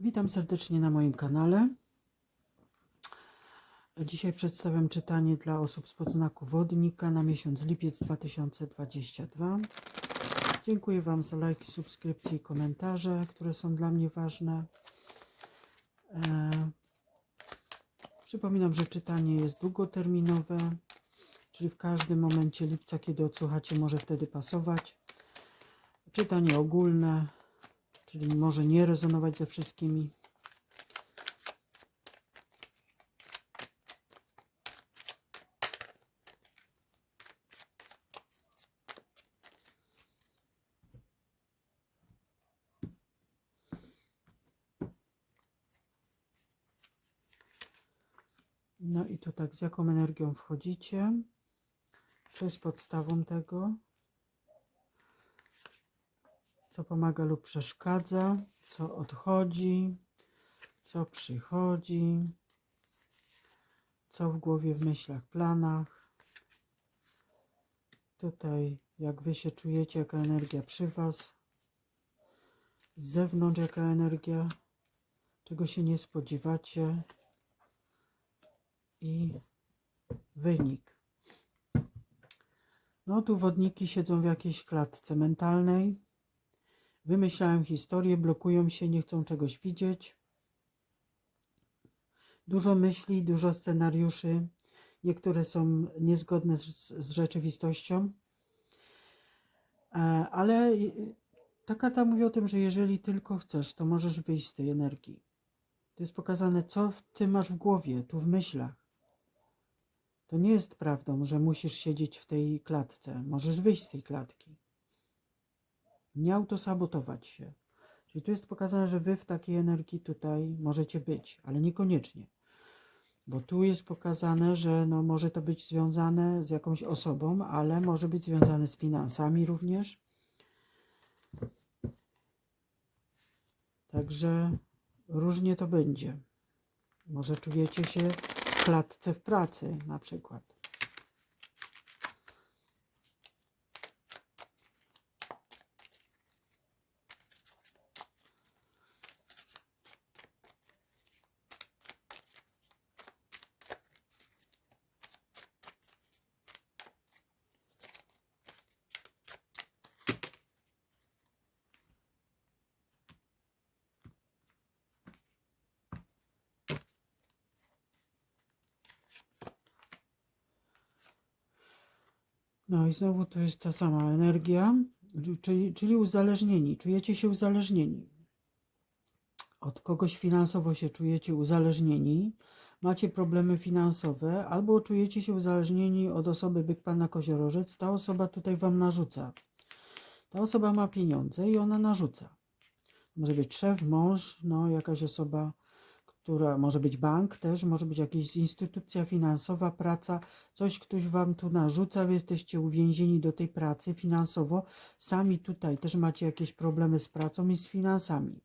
Witam serdecznie na moim kanale. Dzisiaj przedstawiam czytanie dla osób z podznaku wodnika na miesiąc lipiec 2022. Dziękuję Wam za lajki, subskrypcje i komentarze, które są dla mnie ważne. E, przypominam, że czytanie jest długoterminowe, czyli w każdym momencie lipca, kiedy odsłuchacie, może wtedy pasować. Czytanie ogólne, czyli może nie rezonować ze wszystkimi. No i tu tak, z jaką energią wchodzicie? Co jest podstawą tego? Co pomaga lub przeszkadza? Co odchodzi? Co przychodzi? Co w głowie, w myślach, planach? Tutaj, jak wy się czujecie, jaka energia przy was? Z zewnątrz, jaka energia? Czego się nie spodziewacie? i wynik. No tu wodniki siedzą w jakiejś klatce mentalnej. Wymyślają historię, blokują się, nie chcą czegoś widzieć. Dużo myśli, dużo scenariuszy. Niektóre są niezgodne z, z rzeczywistością. E, Ale ta karta mówi o tym, że jeżeli tylko chcesz, to możesz wyjść z tej energii. To jest pokazane, co ty masz w głowie, tu w myślach. To nie jest prawdą, że musisz siedzieć w tej klatce. Możesz wyjść z tej klatki. Nie autosabotować się. Czyli tu jest pokazane, że wy w takiej energii tutaj możecie być, ale niekoniecznie. Bo tu jest pokazane, że no może to być związane z jakąś osobą, ale może być związane z finansami również. Także różnie to będzie. Może czujecie się w klatce w pracy na przykład. No i znowu to jest ta sama energia, czyli, czyli uzależnieni. Czujecie się uzależnieni. Od kogoś finansowo się czujecie uzależnieni, macie problemy finansowe, albo czujecie się uzależnieni od osoby byk pana koziorożec. Ta osoba tutaj wam narzuca. Ta osoba ma pieniądze i ona narzuca. Może być szef, mąż, no jakaś osoba która może być bank też, może być jakaś instytucja finansowa, praca, coś ktoś wam tu narzuca, wy jesteście uwięzieni do tej pracy finansowo, sami tutaj też macie jakieś problemy z pracą i z finansami.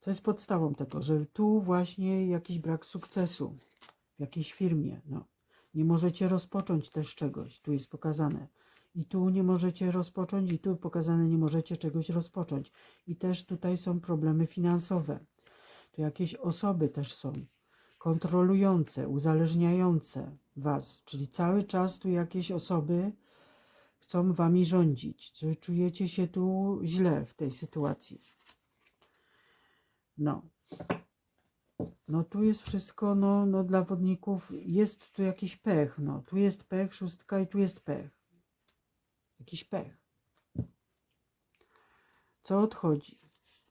Co jest podstawą tego, że tu właśnie jakiś brak sukcesu w jakiejś firmie, no. Nie możecie rozpocząć też czegoś, tu jest pokazane i tu nie możecie rozpocząć, i tu pokazane nie możecie czegoś rozpocząć. I też tutaj są problemy finansowe. Tu jakieś osoby też są kontrolujące, uzależniające was, czyli cały czas tu jakieś osoby chcą wami rządzić. Czujecie się tu źle w tej sytuacji. No. No tu jest wszystko, no, no dla wodników jest tu jakiś pech, no. Tu jest pech, szóstka i tu jest pech. Jakiś pech. Co odchodzi?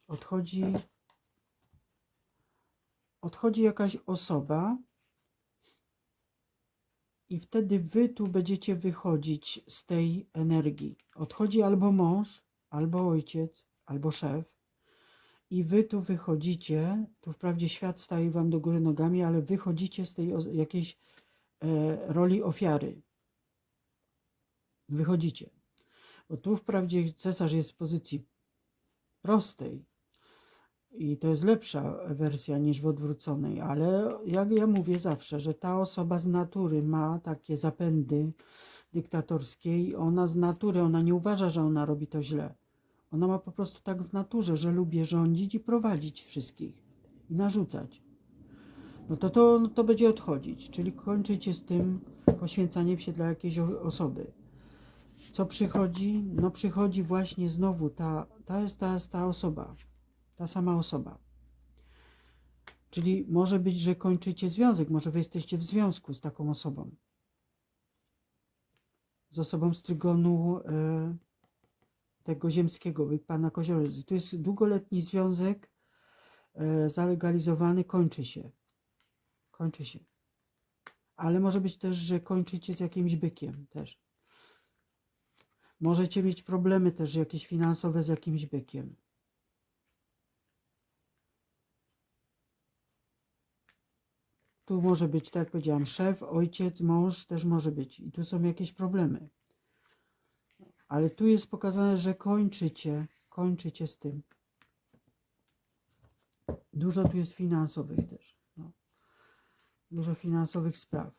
Odchodzi. Odchodzi jakaś osoba, i wtedy wy tu będziecie wychodzić z tej energii. Odchodzi albo mąż, albo ojciec, albo szef, i wy tu wychodzicie. Tu wprawdzie świat staje wam do góry nogami, ale wychodzicie z tej jakiejś e, roli ofiary. Wychodzicie. Bo tu wprawdzie cesarz jest w pozycji prostej i to jest lepsza wersja niż w odwróconej, ale jak ja mówię zawsze, że ta osoba z natury ma takie zapędy dyktatorskie i ona z natury, ona nie uważa, że ona robi to źle. Ona ma po prostu tak w naturze, że lubię rządzić i prowadzić wszystkich i narzucać. No to to, no to będzie odchodzić, czyli kończycie z tym poświęcaniem się dla jakiejś osoby. Co przychodzi? No przychodzi właśnie znowu ta, ta jest ta, ta osoba, ta sama osoba. Czyli może być, że kończycie związek, może wy jesteście w związku z taką osobą. Z osobą z trygonu e, tego ziemskiego, pana Koziołysy. Tu jest długoletni związek e, zalegalizowany, kończy się. Kończy się. Ale może być też, że kończycie z jakimś bykiem też. Możecie mieć problemy też jakieś finansowe z jakimś bykiem. Tu może być, tak jak powiedziałam, szef, ojciec, mąż też może być. I tu są jakieś problemy. Ale tu jest pokazane, że kończycie, kończycie z tym. Dużo tu jest finansowych też. No. Dużo finansowych spraw.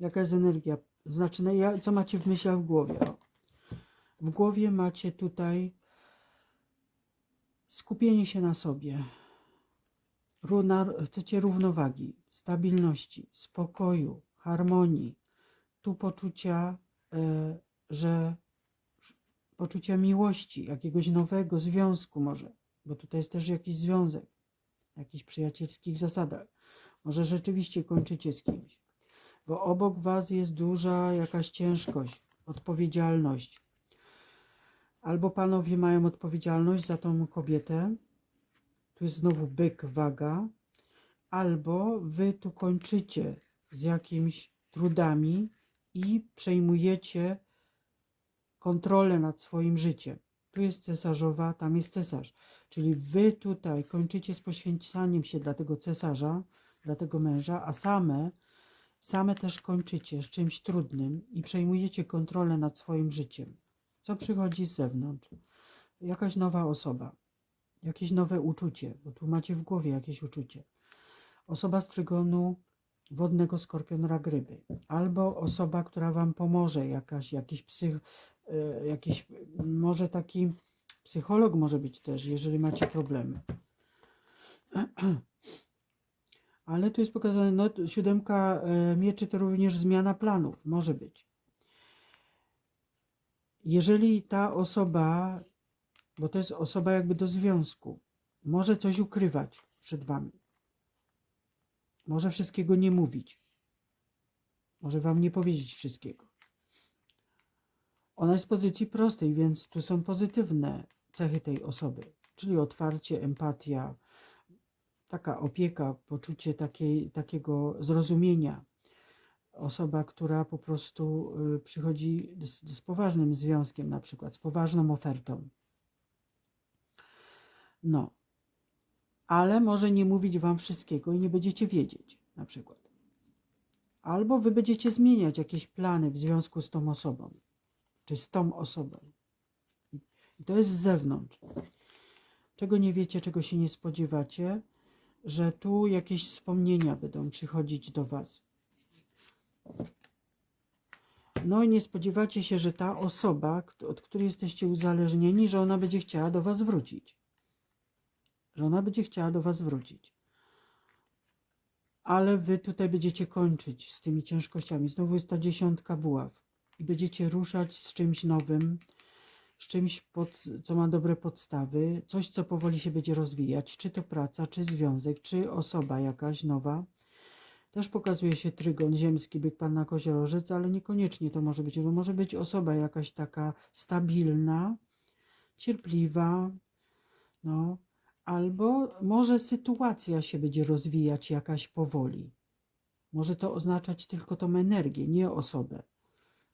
Jaka jest energia? Znaczy, no, co macie w myślach w głowie? O. W głowie macie tutaj skupienie się na sobie. Równa, chcecie równowagi, stabilności, spokoju, harmonii. Tu poczucia, e, że poczucia miłości, jakiegoś nowego związku może, bo tutaj jest też jakiś związek, jakichś przyjacielskich zasadach. Może rzeczywiście kończycie z kimś, bo obok was jest duża jakaś ciężkość, odpowiedzialność. Albo panowie mają odpowiedzialność za tą kobietę, tu jest znowu byk, waga, albo wy tu kończycie z jakimiś trudami i przejmujecie kontrolę nad swoim życiem. Tu jest cesarzowa, tam jest cesarz. Czyli wy tutaj kończycie z poświęcaniem się dla tego cesarza, dla tego męża, a same, same też kończycie z czymś trudnym i przejmujecie kontrolę nad swoim życiem. Co przychodzi z zewnątrz? Jakaś nowa osoba, jakieś nowe uczucie, bo tu macie w głowie jakieś uczucie. Osoba z trygonu wodnego skorpiona ryby, albo osoba, która wam pomoże, jakaś, jakiś psych, e, jakiś, może taki psycholog może być też, jeżeli macie problemy. Ale tu jest pokazane, no siódemka e, mieczy to również zmiana planów, może być. Jeżeli ta osoba, bo to jest osoba jakby do związku, może coś ukrywać przed wami, może wszystkiego nie mówić, może wam nie powiedzieć wszystkiego. Ona jest w pozycji prostej, więc tu są pozytywne cechy tej osoby, czyli otwarcie, empatia, taka opieka, poczucie takiej, takiego zrozumienia. Osoba, która po prostu y, przychodzi z, z poważnym związkiem, na przykład z poważną ofertą. No, ale może nie mówić wam wszystkiego i nie będziecie wiedzieć, na przykład. Albo wy będziecie zmieniać jakieś plany w związku z tą osobą, czy z tą osobą. I- to jest z zewnątrz. Czego nie wiecie, czego się nie spodziewacie, że tu jakieś wspomnienia będą przychodzić do was. No i nie spodziewacie się, że ta osoba, od której jesteście uzależnieni, że ona będzie chciała do was wrócić. Że ona będzie chciała do was wrócić. Ale wy tutaj będziecie kończyć z tymi ciężkościami. Znowu jest ta dziesiątka buław. I będziecie ruszać z czymś nowym, z czymś, pod, co ma dobre podstawy, coś, co powoli się będzie rozwijać, czy to praca, czy związek, czy osoba jakaś nowa. Też pokazuje się trygon ziemski, byk panna koziorożec, ale niekoniecznie to może być, bo może być osoba jakaś taka stabilna, cierpliwa, no, albo może sytuacja się będzie rozwijać jakaś powoli. Może to oznaczać tylko tą energię, nie osobę.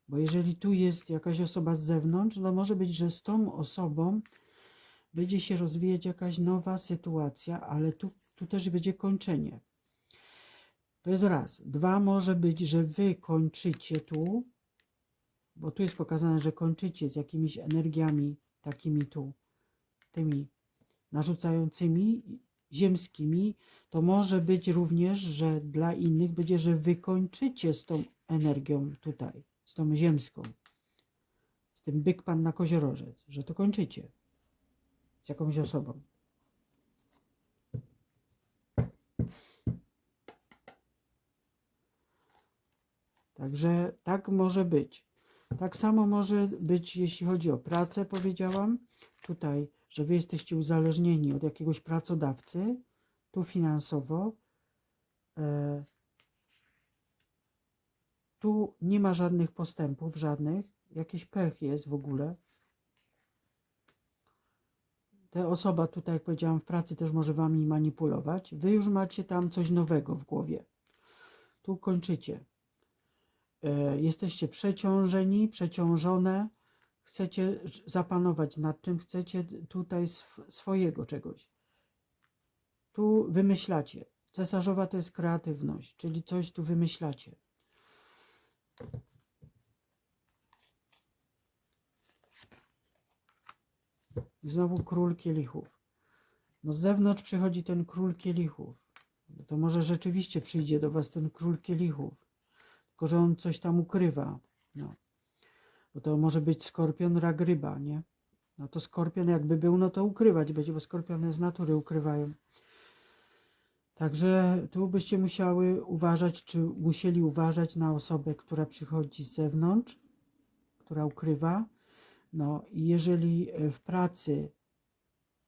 Bo jeżeli tu jest jakaś osoba z zewnątrz, to może być, że z tą osobą będzie się rozwijać jakaś nowa sytuacja, ale tu, tu też będzie kończenie. To jest raz. Dwa, może być, że wy kończycie tu, bo tu jest pokazane, że kończycie z jakimiś energiami takimi tu, tymi narzucającymi, ziemskimi. To może być również, że dla innych będzie, że wy kończycie z tą energią tutaj, z tą ziemską, z tym byk pan na koziorożec, że to kończycie. z jakąś osobą. Także tak może być. Tak samo może być, jeśli chodzi o pracę, powiedziałam tutaj, że wy jesteście uzależnieni od jakiegoś pracodawcy, tu finansowo. E, tu nie ma żadnych postępów, żadnych. Jakiś pech jest w ogóle. Ta osoba tutaj, jak powiedziałam, w pracy też może wami manipulować. Wy już macie tam coś nowego w głowie. Tu kończycie. E, Jesteście przeciążeni, przeciążone. Chcecie zapanować nad czym, chcecie tutaj sw- swojego czegoś. Tu wymyślacie. Cesarzowa to jest kreatywność, czyli coś tu wymyślacie. Znowu król kielichów. No z zewnątrz przychodzi ten król kielichów. No to może rzeczywiście przyjdzie do was ten król kielichów. Tylko, że on coś tam ukrywa. No. Bo to może być skorpion, rak, ryba, nie? No to skorpion jakby był, no to ukrywać będzie, bo skorpiony z natury ukrywają. Także tu byście musiały uważać, czy musieli uważać na osobę, która przychodzi z zewnątrz, która ukrywa. No i jeżeli e, w pracy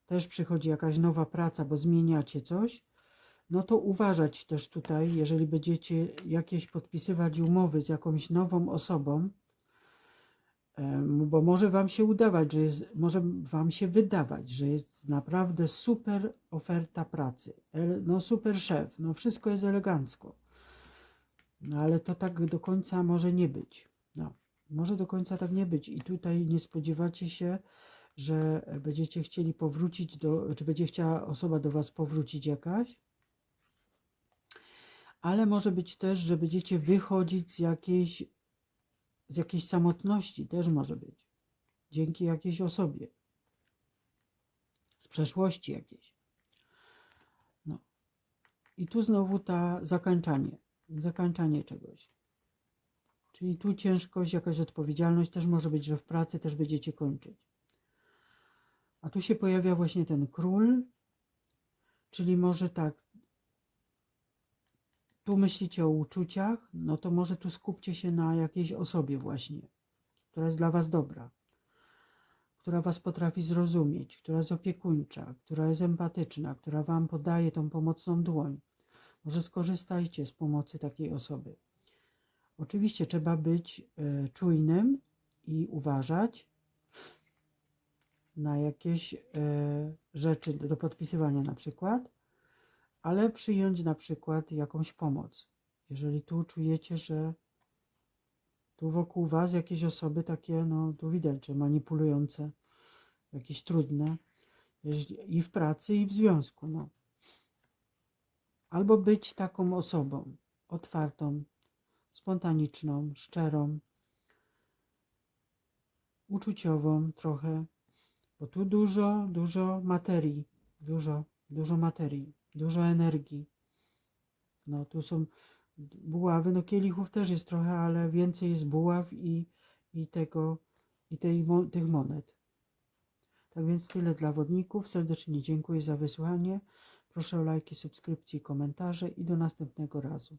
też przychodzi jakaś nowa praca, bo zmieniacie coś, no to uważać też tutaj, jeżeli będziecie jakieś podpisywać umowy z jakąś nową osobą, bo może wam się udawać, że jest, może wam się wydawać, że jest naprawdę super oferta pracy, no super szef, no wszystko jest elegancko. No ale to tak do końca może nie być. No, może do końca tak nie być i tutaj nie spodziewacie się, że będziecie chcieli powrócić do, czy będzie chciała osoba do was powrócić jakaś, ale może być też, że będziecie wychodzić z jakiejś, z jakiejś samotności, też może być, dzięki jakiejś osobie, z przeszłości jakiejś. No. I tu znowu ta zakańczanie, zakańczanie czegoś. Czyli tu ciężkość, jakaś odpowiedzialność, też może być, że w pracy też będziecie kończyć. A tu się pojawia właśnie ten król, czyli może tak, tu myślicie o uczuciach, no to może tu skupcie się na jakiejś osobie właśnie, która jest dla was dobra, która was potrafi zrozumieć, która jest opiekuńcza, która jest empatyczna, która wam podaje tą pomocną dłoń. Może skorzystajcie z pomocy takiej osoby. Oczywiście trzeba być e, czujnym i uważać na jakieś e, rzeczy do do podpisywania na przykład, ale przyjąć na przykład jakąś pomoc. Jeżeli tu czujecie, że tu wokół Was jakieś osoby takie, no tu widać, że manipulujące, jakieś trudne i w pracy, i w związku, no. Albo być taką osobą otwartą, spontaniczną, szczerą, uczuciową trochę, bo tu dużo, dużo materii, dużo, dużo materii, dużo energii. No tu są buławy, no kielichów też jest trochę, ale więcej jest buław i, i tego, i tej, tych monet. Tak więc tyle dla wodników. Serdecznie dziękuję za wysłuchanie. Proszę o lajki, subskrypcje komentarze i do następnego razu.